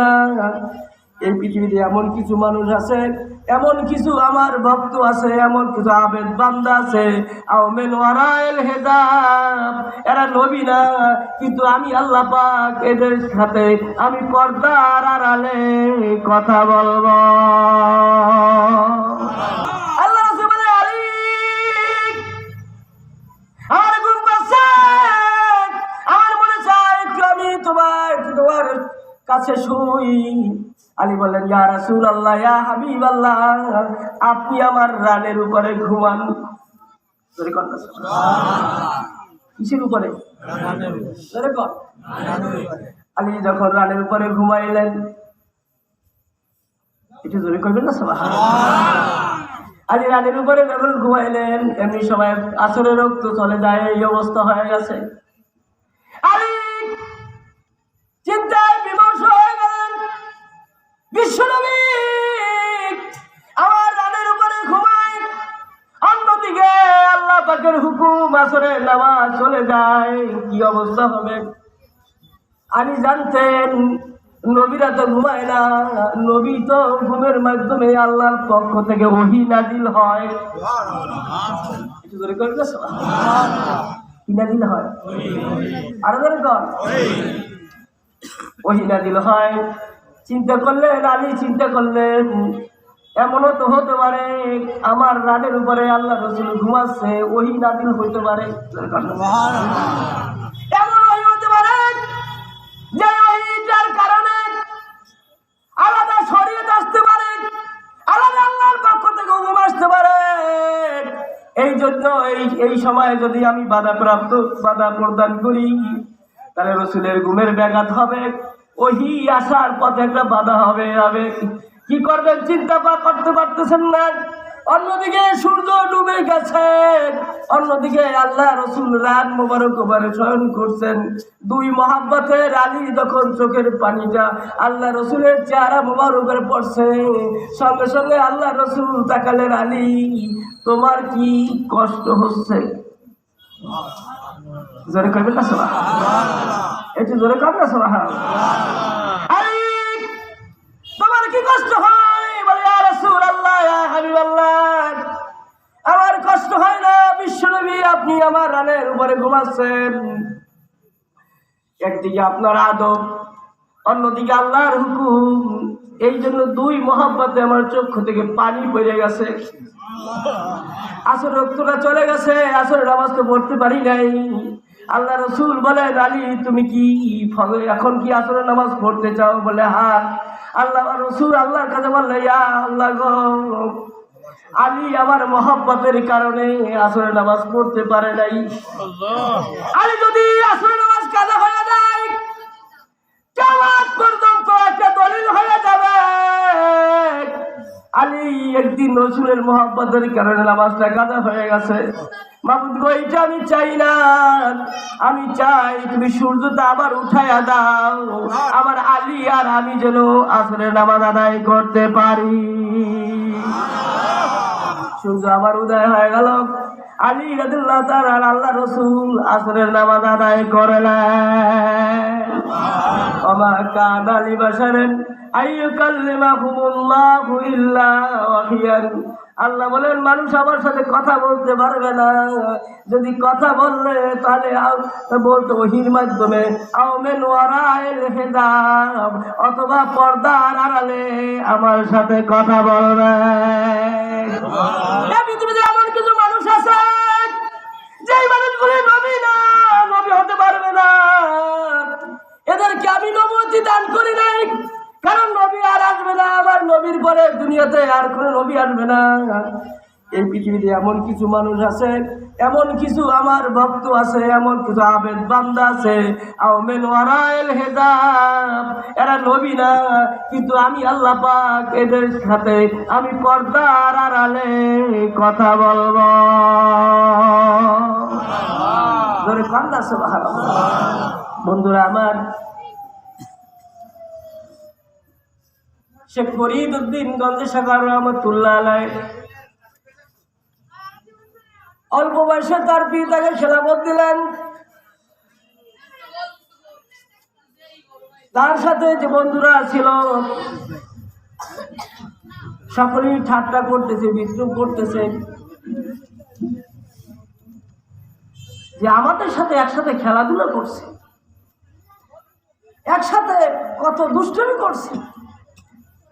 না। এই পৃথিবীতে এমন কিছু মানুষ আছে, এমন কিছু আমার ভক্ত আছে, এমন কিছু আবেদ বান্দা আছে। এরা নবী না, কিন্তু আমি আল্লাহ পাক এদের সাথে আমি পর্দার আড়ালে কথা বলব। আমার মনে চায় তোমার তোমার কাছে শুই। আলী বললেন, ইয়া রাসূল আল্লাহ ইয়া হাবিব আল্লাহ আপনি আমার রানের উপরে ঘুমান। কিসের উপরে? আলী যখন রানের উপরে ঘুমাইলেন, একটু জোরে করবেন না সবাই আজ রানের উপরে যখন ঘুমাইলেন, এমনি সময় আসরে রক্ত চলে যায়, এই অবস্থা হয়ে গেছে। আলী! বিশ্বনবী, আমার রানের উপরে ঘুমায়। অন্যদিকে আল্লাহ পাকের হুকুম আসরে নামাজ চলে যায়, কি অবস্থা হবে? আমি জানতেন, নবীরা তো ঘুমায় না, নবী তো ঘুমের মাধ্যমে আল্লাহর পক্ষ থেকে ওহি নাজিল হয়। নাজিল হয়? আরও জোরে কর ওহি নাজিল হয়। চিন্তা করলেন আলী চিন্তা করলেন এমনও তো হতে পারে আমার রানের উপরে আল্লাহ রসুল ঘুমাচ্ছে ওই নাজিল হইতে পারে। এমন হতে পারে যে ওইটার কারণে আলাদা আসতে পারে আলাদা আল্লাহর পক্ষ থেকে হুকুম আসতে পারে। এই জন্য এই এই সময়ে যদি আমি বাধা প্রাপ্ত বাধা প্রদান করি তাহলে রসুলের ঘুমের ব্যাঘাত হবে। ওহি আসার পথে একটা বাধা হবে হবে। কি করবেন? চিন্তা পা করতে পারতেছেন না। অন্যদিকে সূর্য ডুবে গেছে। অন্যদিকে আল্লাহ রসুল রাত মোবারক ওবারে শয়ন করছেন। দুই মহাব্বতের আলী যখন চোখের পানিটা আল্লাহ রসুলের চেহারা মোবারকের পড়ছে, সঙ্গে সঙ্গে আল্লাহ রসুল তাকালেন, আলী, তোমার কি কষ্ট হচ্ছে? জোরে করবেন না একটু জোরে সবাই তোমার কি কষ্ট হয়? বলে আমার কষ্ট হয় না, বিশ্বনবী আপনি আমার রানের উপরে ঘুমাচ্ছেন। একদিকে আপনার আদব, অন্যদিকে আল্লাহর হুকুম। এই জন্য দুই মহাব্বতে আমার চক্ষু থেকে পানি পড়ে গেছে। আসর রক্তটা চলে গেছে আসর নামাজ তো পড়তে পারি নাই। আল্লাহ রসুল বলে আলী তুমি কি এখন কি আসলে নামাজ পড়তে চাও? বলে হ্যাঁ আল্লাহ রসুল আল্লাহর কাছে বললে ইয়া আল্লাহ গো আলী আমার মহব্বতের কারণে আসরে নামাজ পড়তে পারে নাই। আলী যদি আসরে নামাজ কাজা হয়ে যায় পর্যন্ত একটা দলিল হয়ে একদিন রসুলের মোহাম্মতের কারণে নামাজটা কাদা হয়ে গেছে। আমি চাই না। আমি চাই তুমি সূর্যটা আবার উঠাইয়া দাও। আমার আলী আর আমি যেন আসলে নামাজ আদায় করতে পারি। সূর্য আবার উদয় হয়ে গেল। আলী রাদুল্লাহ তার আর আল্লাহ রসুল আসরের নামাজ আদায় করলেন। ওমা কান আলী বাসারেন আইয়ুকাল্লিমাহুমুল্লাহু ইল্লা ওয়াহিয়ান। আল্লাহ বলেন মানুষ আমার সাথে কথা বলতে পারবে না। যদি কথা বললে তাহলে বলতো ওহির মাধ্যমে আওমেন অথবা পর্দার আড়ালে আমার সাথে কথা বলবে। দুনিয়াতে আর কোনো নবী আসবে না। এই পৃথিবীতে এমন কিছু মানুষ আছে এমন কিছু আমার ভক্ত আছে এমন কিছু আবেদ বান্দা আছে এরা নবী না কিন্তু আমি আল্লাহ পাক এদের সাথে আমি পর্দার আড়ালে কথা বলব। বন্ধুরা আমার শেখ ফরিদ উদ্দিন গঞ্জে সাগর রহমতুল্লাহ আলাই অল্প বয়সে তার পিতাকে খেলাপথ দিলেন। তার সাথে যে বন্ধুরা ছিল, সকলেই ঠাট্টা করতেছে, বিদ্রুপ করতেছে। যে আমাদের সাথে একসাথে খেলাধুলা করছে। একসাথে কত দুষ্টমি করছে।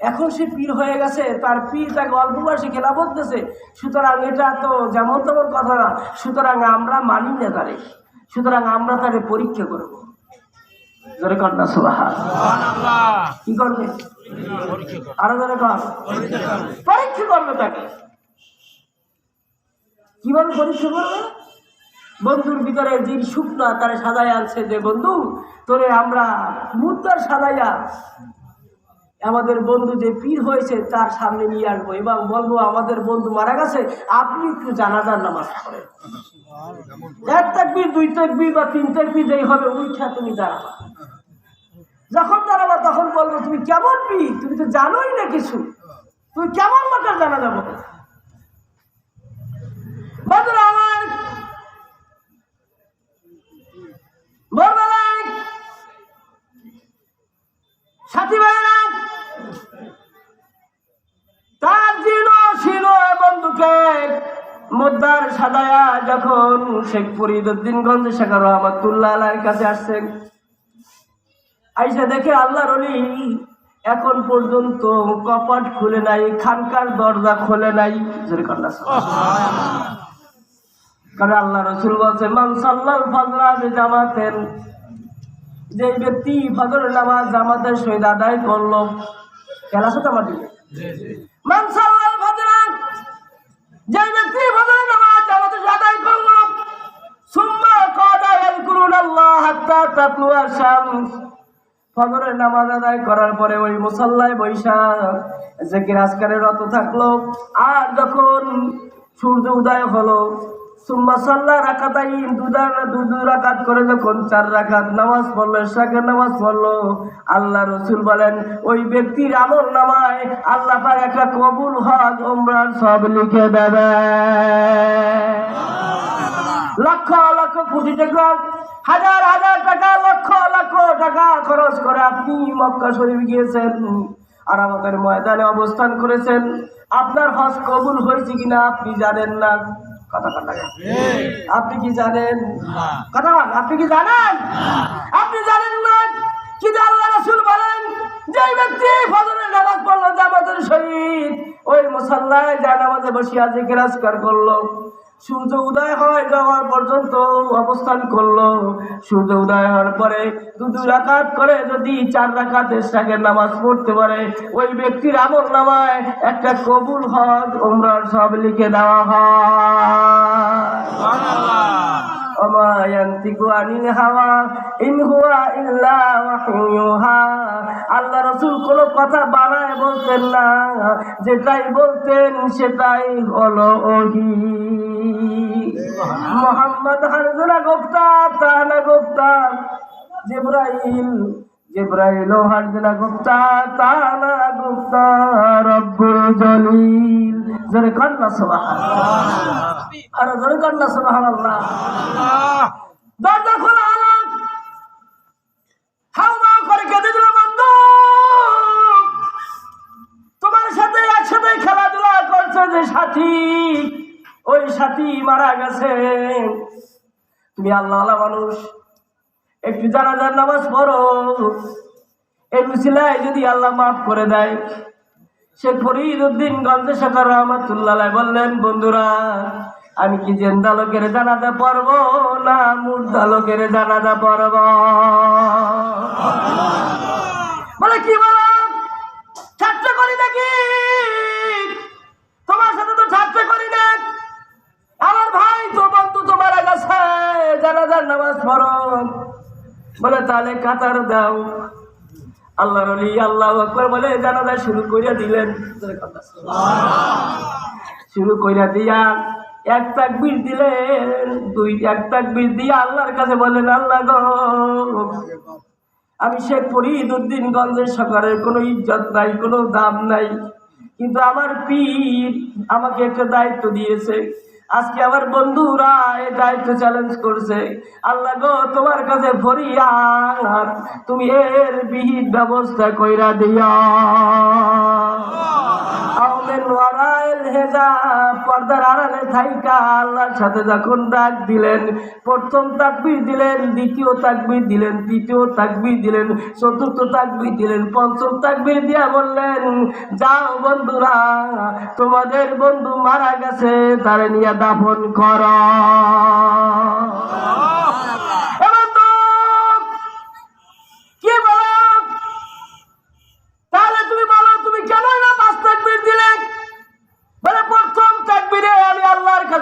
এখন সে পীর হয়ে গেছে, তার পীর তাকে অল্প বয়সে খেলা বলতেছে সুতরাং এটা তো যেমন তেমন কথা না, সুতরাং আমরা মানি না তারে, সুতরাং আমরা তারে পরীক্ষা করব। আরও কর। পরীক্ষা তাকে। পরীক্ষা করবে? বন্ধুর ভিতরে আনছে যে, বন্ধু, তোরে আমরা মুদ্রার সাজাইয়া আমাদের বন্ধু যে পীর হয়েছে, তার সামনে নিয়ে আসব। এবং বলব, আমাদের বন্ধু মারা গেছে, আপনি একটু জানাজার নামাজ পড়েন। এক তাকবির দুই তাকবির বা তিন তাকবির যেই হবে উঠা তুমি দাঁড়াবা। যখন দাঁড়াবা, তখন বলব, তুমি কেমন পীর? তুমি তো জানোই না কিছু। তুমি কেমন লোকের জানা যাব সাথী ভাইরা মুদ্রার সাদায়া যখন শেখ ফরিদুদ্দিনগঞ্জ শেখর রহমতুল্লাহ আলার কাছে আসছেন আইসা দেখে আল্লাহ রলি এখন পর্যন্ত কপাট খুলে নাই খানকার দরজা খুলে নাই। কারণ আল্লাহ রসুল বলছে মান সাল্লাল ফজরা জামাতেন যে ব্যক্তি ফজর নামাজ জামাতের সহিত আদায় করল খেলা সাথে দিকে মান সাল্লাল যে ব্যক্তি ফজরের নামাজ সহিত আদায় করল সুম্মা কাদা ইয়াজকুরুন আল্লাহ হাত্তা তাতলুয়া শামস। ফজরের নামাজ আদায় করার পরে ওই মুসল্লায় বৈশাখ জেকির আজকারে রত থাকল, আর যখন সূর্য উদয় হলো সুম্মা সাল্লা রাখাতাই দুদার দু রাকাত করে যখন চার রাকাত নামাজ পড়ল শাকের নামাজ পড়ল, আল্লাহ রসুল বলেন, ওই ব্যক্তির আমল নামায় আল্লাহ পাক একটা কবুল হজ ওমরান সব লিখে দেবে। লক্ষ লক্ষ কোটি টাকা, হাজার হাজার টাকা, লক্ষ লক্ষ টাকা খরচ করে আপনি মক্কা শরীফ গিয়েছেন আর আমাদের ময়দানে অবস্থান করেছেন। আপনার হজ কবুল হয়েছে কিনা আপনি জানেন না। কথা কথা আপনি কি জানেন? কথা আপনি কি জানেন? আপনি জানেন না? কিন্তু আল্লাহ রাসুল বলেন যে ব্যক্তি ফজরের নামাজ পড়ল জামাতের শহীদ ওই মুসল্লায় যা নামাজে বসিয়া জিজ্ঞাসকার করল সূর্য উদয় হয় যাওয়ার পর্যন্ত অবস্থান করল। সূর্য উদয় হওয়ার পরে দু দু রাকাত করে যদি চার রাকাত এসরাকের নামাজ পড়তে পারে, ওই ব্যক্তির আমল নামায় একটা কবুল হজ ওমরার সব লিখে দেওয়া হয়। وما ينطق عن الهوى إن هو إلا وحي يوحى আল্লাহ রসুল কোনো কথা বানায় বলতেন না যেটাই বলতেন সেটাই হলো ওহি মোহাম্মদ হারজুনা গুপ্তা তানা গুপ্তা জিব্রাইল জিব্রাইল হারজুনা গুপ্তা তানা গুপ্তা, রব্বুল জলিল। জোরে কন্যা সুবহানাল্লাহ। আর জোরে সুবহানাল্লাহ। দরজা করে কেঁদে দিল, বন্ধু। তোমার সাথে একসাথে খেলাধুলা করছে যে সাথী। ওই সাথী মারা গেছে। তুমি আল্লাহ মানুষ। একটু জানাজার নামাজ পড়ো। এই মিছিলায় যদি আল্লাহ মাফ করে দেয়। সে ফরিদ উদ্দিন গঞ্জে শেখর রহমতুল্লাহ বললেন, বন্ধুরা, আমি কি জেন্দা লোকের জানাতে পারব না মুর্দা লোকের জানাতে পারব বলে, কি বলো? ছাত্র করি নাকি? তোমার সাথে তো ছাত্র করি না। আমার ভাই তো বন্ধু তো মারা গেছে জানাজার নামাজ পড়ো। বলে তাহলে কাতার দাও। আল্লাহ রলি আল্লাহ আকবর বলে জানাজা শুরু করিয়া দিলেন। শুরু করিয়া দিয়া এক তাকবির দিলেন দুই এক তাকবির দিয়া আল্লাহর কাছে বলেন আল্লাহ গো আমি শেখ ফরিদ উদ্দিন গঞ্জের কোনো ইজ্জত নাই কোনো দাম নাই কিন্তু আমার পীর আমাকে একটা দায়িত্ব দিয়েছে। আজকে আমার বন্ধুরা এই দায়িত্ব চ্যালেঞ্জ করছে। আল্লাহ গো, তোমার কাছে ভরিয়া তুমি এর বিহিত ব্যবস্থা কইরা দিয়া আওমেন ওয়ারাইল পর্দার আড়ালে সাথে যখন ডাক দিলেন, প্রথম তাকবির দিলেন, দ্বিতীয় তাকবির দিলেন, তৃতীয় তাকবির দিলেন, চতুর্থ তাকবির দিলেন, পঞ্চম তাকবির দিয়া বললেন, যাও বন্ধুরা, তোমাদের বন্ধু মারা গেছে, তারে নিয়ে দাফন কর।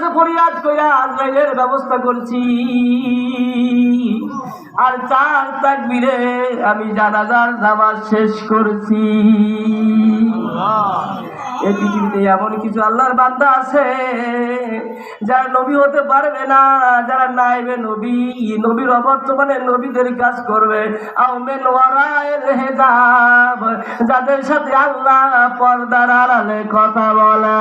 কাছে ফরিয়াদ কইরা আজরাইলের ব্যবস্থা করছি। আর চার তাকবিরে আমি জানাজার নামাজ শেষ করছি। এই পৃথিবীতে এমন কিছু আল্লাহর বান্দা আছে, যারা নবী হতে পারবে না, যারা নাইবে নবী, নবীর অবর্তমানে নবীদের কাজ করবে। হেজাব যাদের সাথে আল্লাহ পর্দার আড়ালে কথা বলে।